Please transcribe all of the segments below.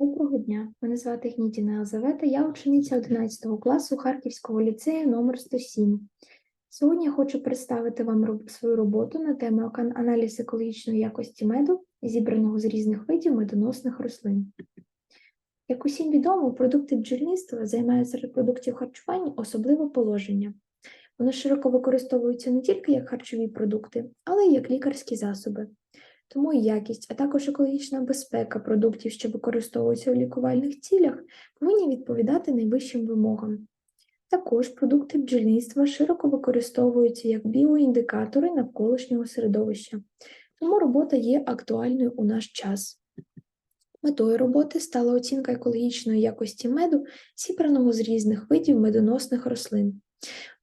Доброго дня, мене звати Гнітіна Елизавета, я учениця 11 класу Харківського ліцею номер 107. Сьогодні я хочу представити вам свою роботу на тему «Ак- аналіз екологічної якості меду, зібраного з різних видів медоносних рослин. Як усім відомо, продукти бджільництва займають серед продуктів харчування особливе положення. Вони широко використовуються не тільки як харчові продукти, але й як лікарські засоби. Тому якість, а також екологічна безпека продуктів, що використовуються у лікувальних цілях, повинні відповідати найвищим вимогам. Також продукти бджільництва широко використовуються як біоіндикатори навколишнього середовища, тому робота є актуальною у наш час. Метою роботи стала оцінка екологічної якості меду, зібраного з різних видів медоносних рослин.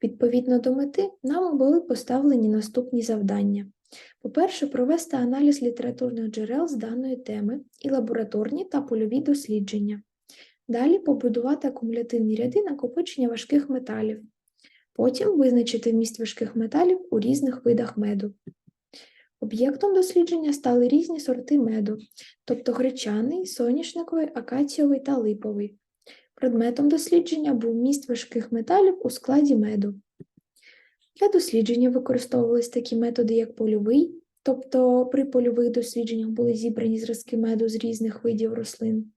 Відповідно до мети, нам були поставлені наступні завдання. По-перше, провести аналіз літературних джерел з даної теми і лабораторні та польові дослідження. Далі побудувати акумулятивні ряди накопичення важких металів. Потім визначити вміст важких металів у різних видах меду. Об'єктом дослідження стали різні сорти меду, тобто гречаний, соняшниковий, акацієвий та липовий. Предметом дослідження був вміст важких металів у складі меду. Для дослідження використовувались такі методи, як польовий, тобто при польових дослідженнях були зібрані зразки меду з різних видів рослин,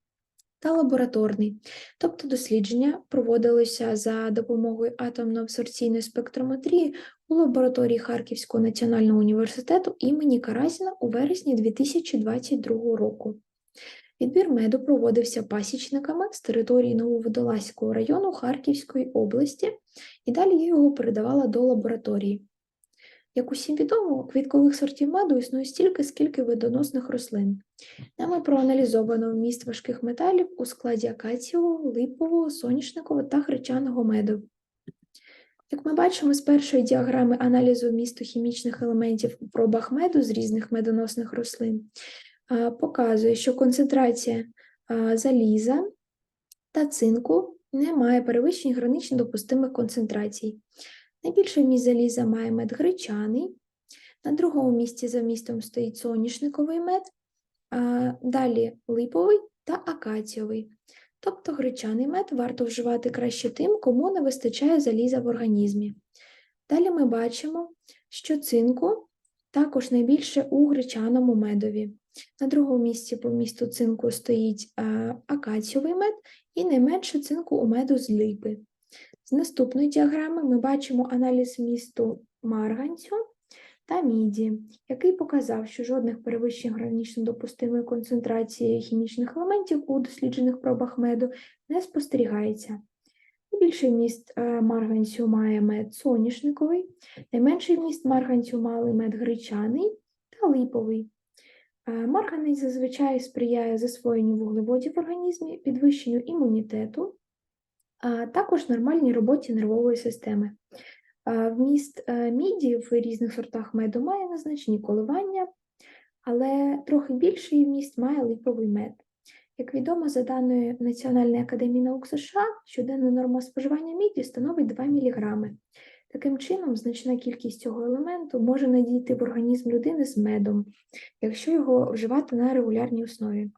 та лабораторний, тобто дослідження проводилися за допомогою атомно-абсорбційної спектрометрії у лабораторії Харківського національного університету імені Карасіна у вересні 2022 року. Відбір меду проводився пасічниками з території Нововодолазького району Харківської області, і далі я його передавала до лабораторії. Як усім відомо, квіткових сортів меду існує стільки, скільки видоносних рослин. Нами проаналізовано вміст важких металів у складі акацієвого, липового, соняшникового та гречаного меду. Як ми бачимо з першої діаграми аналізу вмісту хімічних елементів у пробах меду з різних медоносних рослин, показує, що концентрація заліза та цинку не має перевищень гранично допустимих концентрацій. Найбільший вміст заліза має мед гречаний, на другому місці за вмістом стоїть соняшниковий мед, далі липовий та акацієвий. Тобто гречаний мед варто вживати краще тим, кому не вистачає заліза в організмі. Далі ми бачимо, що цинку також найбільше у гречаному медові. На другому місці по місту цинку стоїть е, акацієвий мед і найменше цинку у меду з липи. З наступної діаграми ми бачимо аналіз місту марганцю та міді, який показав, що жодних перевищень гранично допустимої концентрації хімічних елементів у досліджених пробах меду не спостерігається. Найбільший вміст е, марганцю має мед соняшниковий, найменший вміст марганцю мали мед гречаний та липовий. Е, Марганець зазвичай сприяє засвоєнню вуглеводів в організмі, підвищенню імунітету, а також нормальній роботі нервової системи. Вміст е, міді в різних сортах меду має незначні коливання, але трохи більший вміст має липовий мед. Як відомо, за даною Національної академії наук США, щоденна норма споживання міді становить 2 мг. Таким чином, значна кількість цього елементу може надійти в організм людини з медом, якщо його вживати на регулярній основі.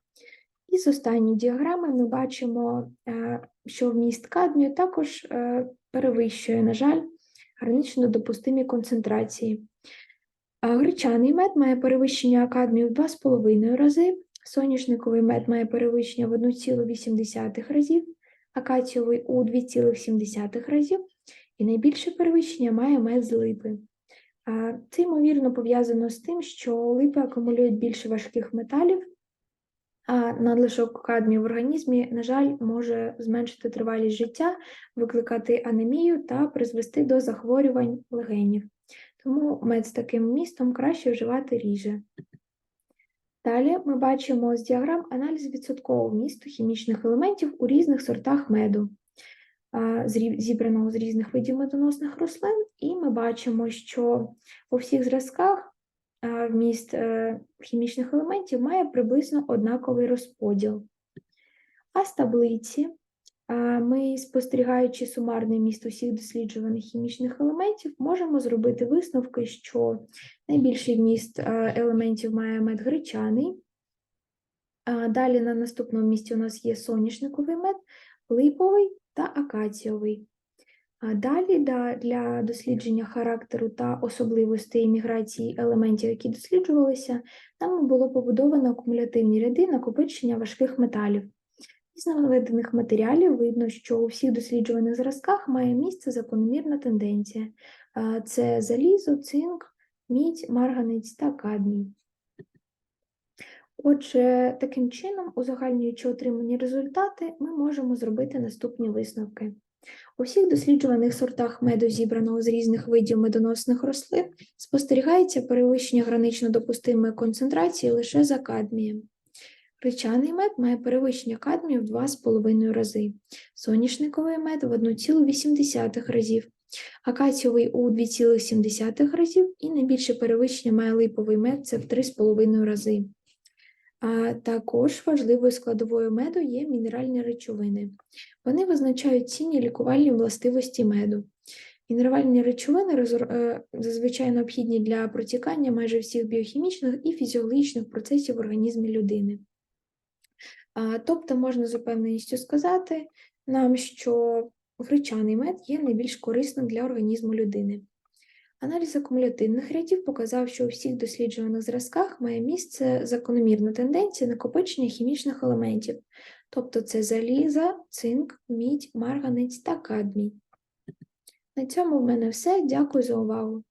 І з останньої діаграми ми бачимо, е, що вміст кадмію також е, перевищує, на жаль, гранично допустимі концентрації. Гречаний мед має перевищення кадмію в 2,5 рази, соняшниковий мед має перевищення в 1,8 разів, акацієвий у 2,7 разів, і найбільше перевищення має мед з липи. Це, ймовірно, пов'язано з тим, що липи акумулюють більше важких металів, а надлишок кадмію в організмі, на жаль, може зменшити тривалість життя, викликати анемію та призвести до захворювань легенів. Тому мед з таким вмістом краще вживати ріже. Далі ми бачимо з діаграм аналіз відсоткового вмісту хімічних елементів у різних сортах меду, зібраного з різних видів медоносних рослин, і ми бачимо, що у всіх зразках вміст е, хімічних елементів має приблизно однаковий розподіл. А з таблиці ми, спостерігаючи сумарний вміст усіх досліджуваних хімічних елементів, можемо зробити висновки, що найбільший вміст е, елементів має мед гречаний, Далі на наступному місці у нас є соняшниковий мед, липовий та акаціовий. Далі для дослідження характеру та особливостей міграції елементів, які досліджувалися, нами було побудовано акумулятивні ряди накопичення важких металів. Із наведених матеріалів видно, що у всіх досліджуваних зразках має місце закономірна тенденція. Це залізо, цинк, мідь, марганець та кадмій. Отже, таким чином, узагальнюючи отримані результати, ми можемо зробити наступні висновки. У всіх досліджуваних сортах меду, зібраного з різних видів медоносних рослин, спостерігається перевищення гранично допустимої концентрації лише за кадмієм. Гречаний мед має перевищення кадмію в 2,5 рази, соняшниковий мед в 1,8 разів, акаціовий у 2,7 разів і найбільше перевищення має липовий мед це в 3,5 рази. А також важливою складовою меду є мінеральні речовини. Вони визначають цінні лікувальні властивості меду. Мінеральні речовини е, зазвичай необхідні для протікання майже всіх біохімічних і фізіологічних процесів в організмі людини. Тобто можна з упевненістю сказати нам, що гречаний мед є найбільш корисним для організму людини. Аналіз акумулятивних рядів показав, що у всіх досліджуваних зразках має місце закономірна тенденція накопичення хімічних елементів, тобто це заліза, цинк, мідь, марганець та кадмій. На цьому в мене все. Дякую за увагу.